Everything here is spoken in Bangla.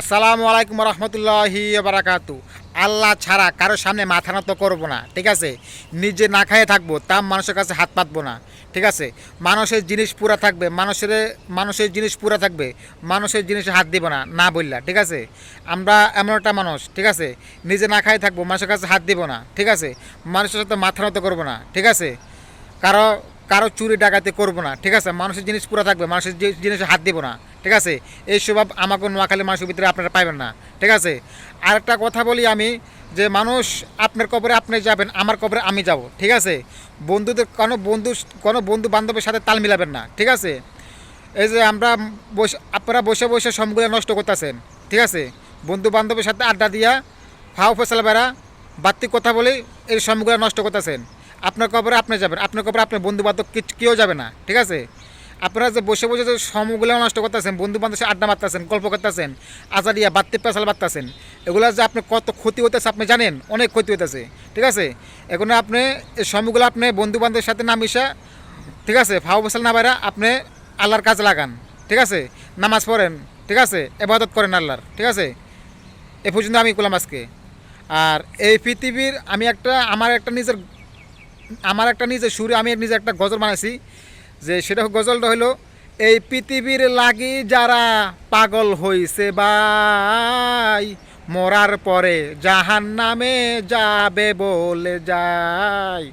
আসসালামু আলাইকুম রহমতুল্লাহি বারাকাতু আল্লাহ ছাড়া কারোর সামনে মাথা নত করব না, ঠিক আছে? নিজে না খাইয়ে থাকব তা মানুষের কাছে হাত পাতবো না, ঠিক আছে? মানুষের জিনিস পুরা থাকবে, মানুষের মানুষের জিনিস পুরা থাকবে, মানুষের জিনিসে হাত দিব না না বললা, ঠিক আছে? আমরা এমন একটা মানুষ, ঠিক আছে? নিজে না খাইয়ে থাকব, মানুষের কাছে হাত দিব না, ঠিক আছে? মানুষের সাথে মাথা নত করব না, ঠিক আছে? কারও কারও চুরি ডাকাতি করব না, ঠিক আছে? মানুষের জিনিস পুরো থাকবে, মানুষের জিনিসে হাত দিব না, ঠিক আছে? এই স্বভাব আমাকে নোয়াখালী মানুষের ভিতরে আপনারা পাইবেন না, ঠিক আছে? আর একটা কথা বলি আমি, যে মানুষ আপনার কবরে আপনি যাবেন, আমার কবরে আমি যাব, ঠিক আছে? বন্ধুদের, কোনো বন্ধু কোনো বন্ধু বান্ধবের সাথে তাল মিলাবেন না, ঠিক আছে? এই যে আমরা বসে, আপনারা বসে বসে সমগুলো নষ্ট করতেছেন, ঠিক আছে? বন্ধু বান্ধবের সাথে আড্ডা দিয়া ফাও ফসলা বেড়া বাত্তি কথা বলে এই সময়গুলো নষ্ট করতেছেন। আপনার কবরে আপনি যাবেন। আপনার কবরে আপনার বন্ধু বান্ধব কেউ যাবে না, ঠিক আছে? আপনারা যে বসে বসে যে সময়গুলো নষ্ট করতেছেন বন্ধু বান্ধবের সাথে আড্ডা মারতেছেন, গল্প করতেছেন আজাদিয়া বাত্তি পেশাল বাড়তেছেন, এগুলো যে আপনি কত ক্ষতি হইতেছে আপনি জানেন, অনেক ক্ষতি হইতেছে, ঠিক আছে? এখন আপনি এই সময়গুলো আপনি বন্ধু বান্ধবের সাথে না মিশা, ঠিক আছে? ফাও ফসল না বাইরা আপনি আল্লাহর কাজ লাগান, ঠিক আছে? নামাজ পড়েন, ঠিক আছে? এবাদত করেন আল্লাহর, ঠিক আছে? এ পর্যন্ত আমি করলাম আজকে। আর এই পৃথিবীর আমি একটা, আমার একটা নিজের আমার একটা নিজে সুরে, আমি নিজে একটা গজল বানাইছি, যে সেটা গজলটা হলো এই পৃথিবীর লাগি যারা পাগল হইছে বাই মরার পরে জাহান নামে যাবে বলে যায়।